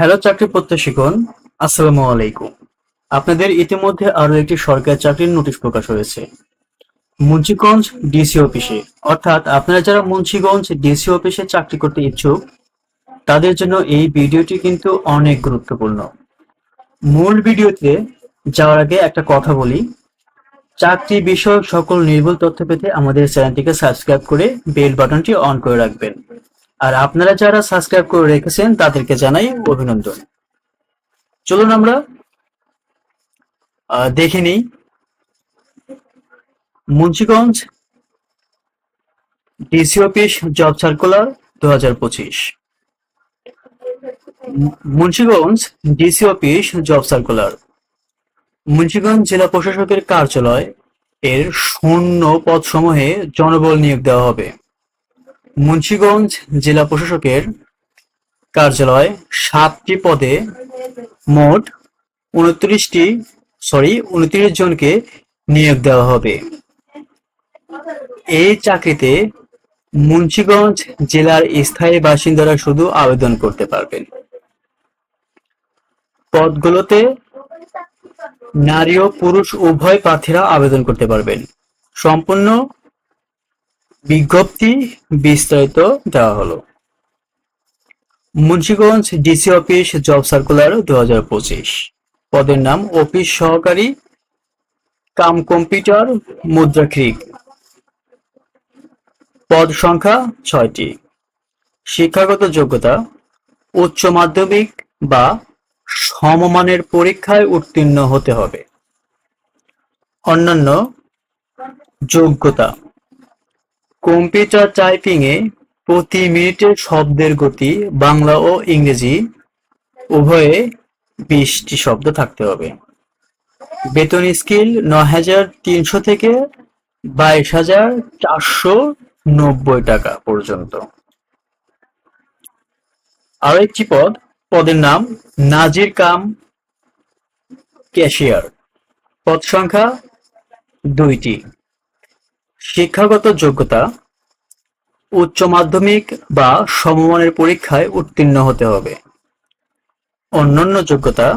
Hello চাকরি প্রত্যাশীগণ আসসালামু আলাইকুম। আপনাদের ইতিমধ্যে আরও একটি সরকারি চাকরির নোটিশ প্রকাশ হয়েছে। মুন্সিগঞ্জ ডিসি অফিসে, অর্থাৎ আপনারা যারা মুন্সিগঞ্জ ডিসি অফিসে চাকরি করতে ইচ্ছুক, তাদের জন্য এই ভিডিওটি কিন্তু অনেক গুরুত্বপূর্ণ। মূল ভিডিওতে যাওয়ার আগে একটা কথা বলি। চাকরি বিষয়ক সকল নির্ভুল তথ্য পেতে আমাদের চ্যানেলটিকে সাবস্ক্রাইব করে বেল বাটনটি অন করে রাখবেন। আর আপনারা যারা সাবস্ক্রাইব করে রেখেছেন, তাদেরকে জানাই অভিনন্দন। চলুন আমরা দেখে নিই। Munshiganj DC office job circular দু হাজার পঁচিশ। Munshiganj DC office job circular. Munshiganj জেলা প্রশাসকের কার্যালয় এর শূন্য পদসমূহে জনবল নিয়োগ দেওয়া হবে। মুন্সিগঞ্জ জেলা প্রশাসকের কার্যালয় সাতটি পদে মোট উনত্রিশটি সরি উনত্রিশ জনকে নিয়োগ দেওয়া হবে। এই চাকরিতে মুন্সিগঞ্জ জেলার স্থায়ী বাসিন্দারা শুধু আবেদন করতে পারবেন। পদগুলোতে নারী ও পুরুষ উভয় প্রার্থীরা আবেদন করতে পারবেন। সম্পূর্ণ বিজ্ঞপ্তি বিস্তারিত দেওয়া হলো। Munshiganj DC office job circular দু হাজার পঁচিশ। পদের নাম অফিস সহকারী কাম কম্পিউটার মুদ্রাক্ষরিক পদ সংখ্যা ছয়টি। শিক্ষাগত যোগ্যতা উচ্চ মাধ্যমিক বা সমমানের পরীক্ষায় উত্তীর্ণ হতে হবে। অন্যান্য যোগ্যতা কম্পিউটার টাইপিং এ প্রতি মিনিটের শব্দের গতি বাংলা ও ইংরেজি উভয়ে বিশটি শব্দ থাকতে হবে। বেতন স্কিল নয় হাজার তিনশো থেকে বাইশ হাজার চারশো নব্বই টাকা পর্যন্ত। আর একটি পদ, পদের নাম নাজির কাম ক্যাশিয়ার। পদ সংখ্যা দুইটি। শিক্ষাগত যোগ্যতা উচ্চ মাধ্যমিক বা সমমানের পরীক্ষায় উত্তীর্ণ হতে হবে। অন্যান্য যোগ্যতা,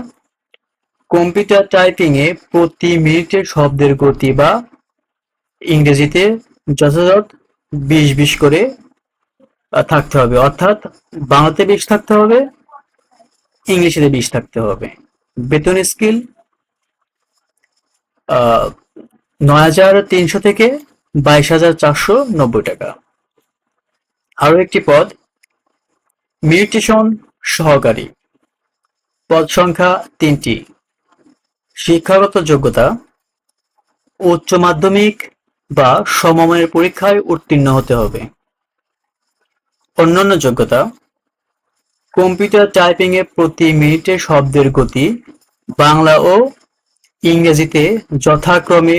কম্পিউটার টাইপিং এ প্রতি মিনিটে শব্দের গতি বা ইংরেজিতে যথাযথ বিশ বিশ করে থাকতে হবে। অর্থাৎ বাংলাতে বিশ থাকতে হবে ইংলিশে বিশ থাকতে হবে। বেতন স্কিল নয় হাজার তিনশো থেকে বাইশ হাজার চারশো নব্বই টাকা। আরও একটি পদ, মিউটেশন সহকারী। পদ সংখ্যা তিনটি, শিক্ষাগত যোগ্যতা, উচ্চ মাধ্যমিক বা সমমানের পরীক্ষায় উত্তীর্ণ হতে হবে। অন্যান্য যোগ্যতা, কম্পিউটার টাইপিং এ প্রতি মিনিটে শব্দের গতি বাংলা ও ইংরেজিতে যথাক্রমে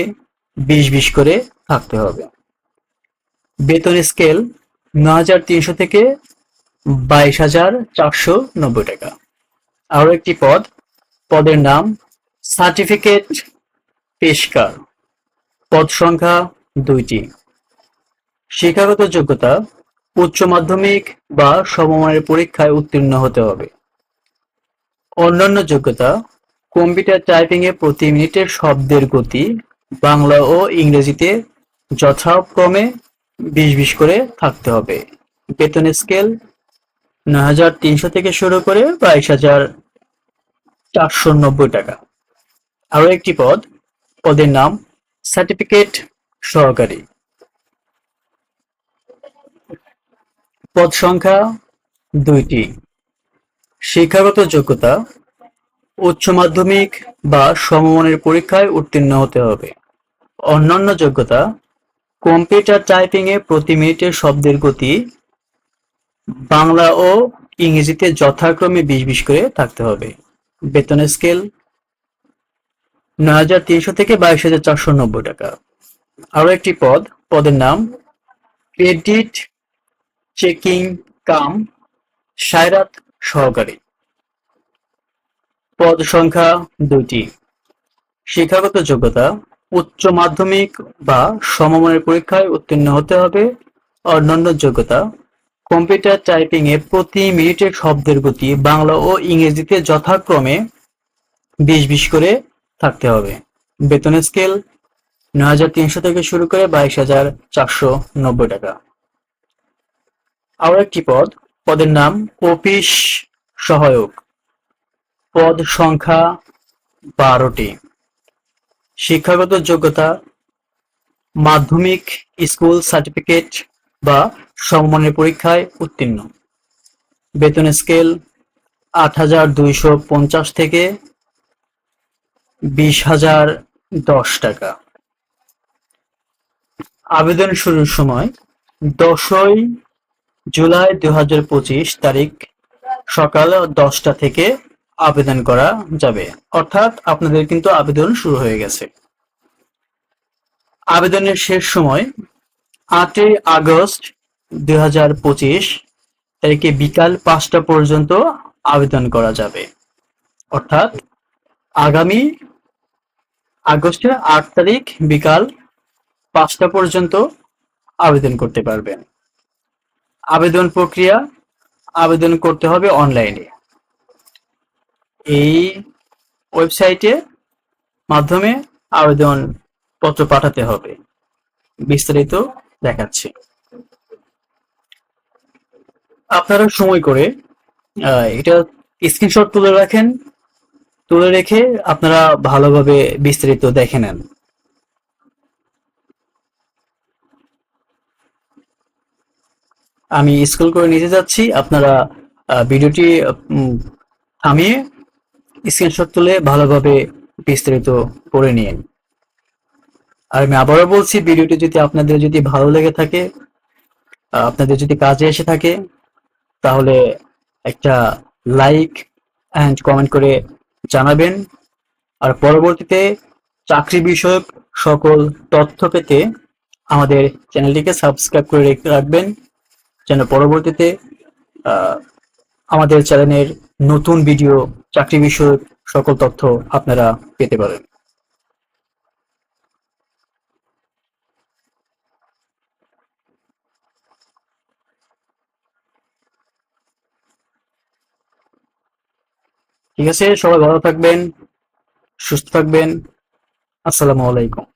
বিশ বিশ করে থাকতে হবে। বেতন স্কেল ন হাজার তিনশো থেকে বাইশ হাজার চারশো নব্বই টাকা। আরও একটি পদ, পদের নাম সার্টিফিকেট পেশকার। পদ সংখ্যা দুইটি। শিক্ষাগত যোগ্যতা, উচ্চ মাধ্যমিক বা সমমানের পরীক্ষায় উত্তীর্ণ হতে হবে। অন্যান্য যোগ্যতা, কম্পিউটার টাইপিং এ প্রতি মিনিটের শব্দের গতি বাংলা ও ইংরেজিতে যথাক্রমে বিশ বিশ করে থাকতে হবে। বেতন স্কেল নয় হাজার তিনশো থেকে শুরু করে বাইশ হাজার চারশো নব্বই টাকা। আরও একটি পদ, পদের নাম সার্টিফিকেট সহকারী। পদ সংখ্যা দুইটি। শিক্ষাগত যোগ্যতা, উচ্চ মাধ্যমিক বা সমমানের পরীক্ষায় উত্তীর্ণ হতে হবে। অন্যান্য যোগ্যতা কম্পিউটার টাইপিং এ প্রতি মিনিটের শব্দের গতি বাংলা ও ইংরেজিতে যথাক্রমে বিশ বিশ করে থাকতে হবে। বেতন স্কেল নয় হাজার তিনশো থেকে বাইশ হাজার চারশো নব্বই টাকা। আরও একটি পদ, পদের নাম ক্রেডিট চেকিং কাম সায়রাত সহকারী। পদ সংখ্যা দুইটি। শিক্ষাগত যোগ্যতা উচ্চ মাধ্যমিক বা সমমানের পরীক্ষায় উত্তীর্ণ হতে হবে। অন্যান্য যোগ্যতা, কম্পিউটার টাইপিং এ প্রতি মিনিটে শব্দের গতি বাংলা ও ইংরেজিতে যথাক্রমে বিশ বিশ করে থাকতে হবে। বেতনের স্কেল, নয় হাজার তিনশো থেকে শুরু করে বাইশ হাজার চারশো নব্বই টাকা। আরও একটি পদ, পদের নাম অফিস সহায়ক। পদ সংখ্যা বারোটি। শিক্ষাগত যোগ্যতা, মাধ্যমিক স্কুল সার্টিফিকেট বা সমমানের পরীক্ষায় উত্তীর্ণ। বেতন স্কেল আট হাজার দুইশো পঞ্চাশ থেকে বিশ হাজার দশ টাকা। আবেদন শুরুর সময় দশই জুলাই দু হাজার পঁচিশ তারিখ সকাল দশটা থেকে আবেদন করা যাবে। অর্থাৎ আপনাদের কিন্তু আবেদন শুরু হয়ে গেছে। আবেদনের শেষ সময় আটই আগস্ট দুই হাজার পঁচিশ তারিখে বিকাল পাঁচটা পর্যন্ত আবেদন করা যাবে। অর্থাৎ আগামী আগস্টের আট তারিখ বিকাল পাঁচটা পর্যন্ত আবেদন করতে পারবেন। আবেদন প্রক্রিয়া আবেদন করতে হবে অনলাইনে। এই ওয়েবসাইটে মাধ্যমে আবেদন পত্র পাঠাতে হবে। বিস্তারিত দেখাচ্ছি। আপনারা সময় করে এটা স্ক্রিনশট তুলে রাখেন, তুলে রেখে আপনারা ভালোভাবে বিস্তারিত দেখে নেন। আমি স্কুল করে নিতে যাচ্ছি, আপনারা ভিডিওটি থামিয়ে স্ক্রিনশট তুলে ভালোভাবে বিস্তারিত পড়ে নিন। আর আমি আবারও বলছি, ভিডিওটি যদি আপনাদের যদি ভালো লেগে থাকে আপনাদের যদি কাজে এসে থাকে, তাহলে একটা লাইক অ্যান্ড কমেন্ট করে জানাবেন। আর পরবর্তীতে চাকরি বিষয়ক সকল তথ্য পেতে আমাদের চ্যানেলটিকে সাবস্ক্রাইব করে রেখে রাখবেন, যেন পরবর্তীতে আমাদের চ্যানেলের নতুন ভিডিও, চাকরি বিষয়ক সকল তথ্য আপনারা পেতে পারেন। ঠিক আছে, সবাই ভালো থাকবেন, সুস্থ থাকবেন। আসসালামু আলাইকুম।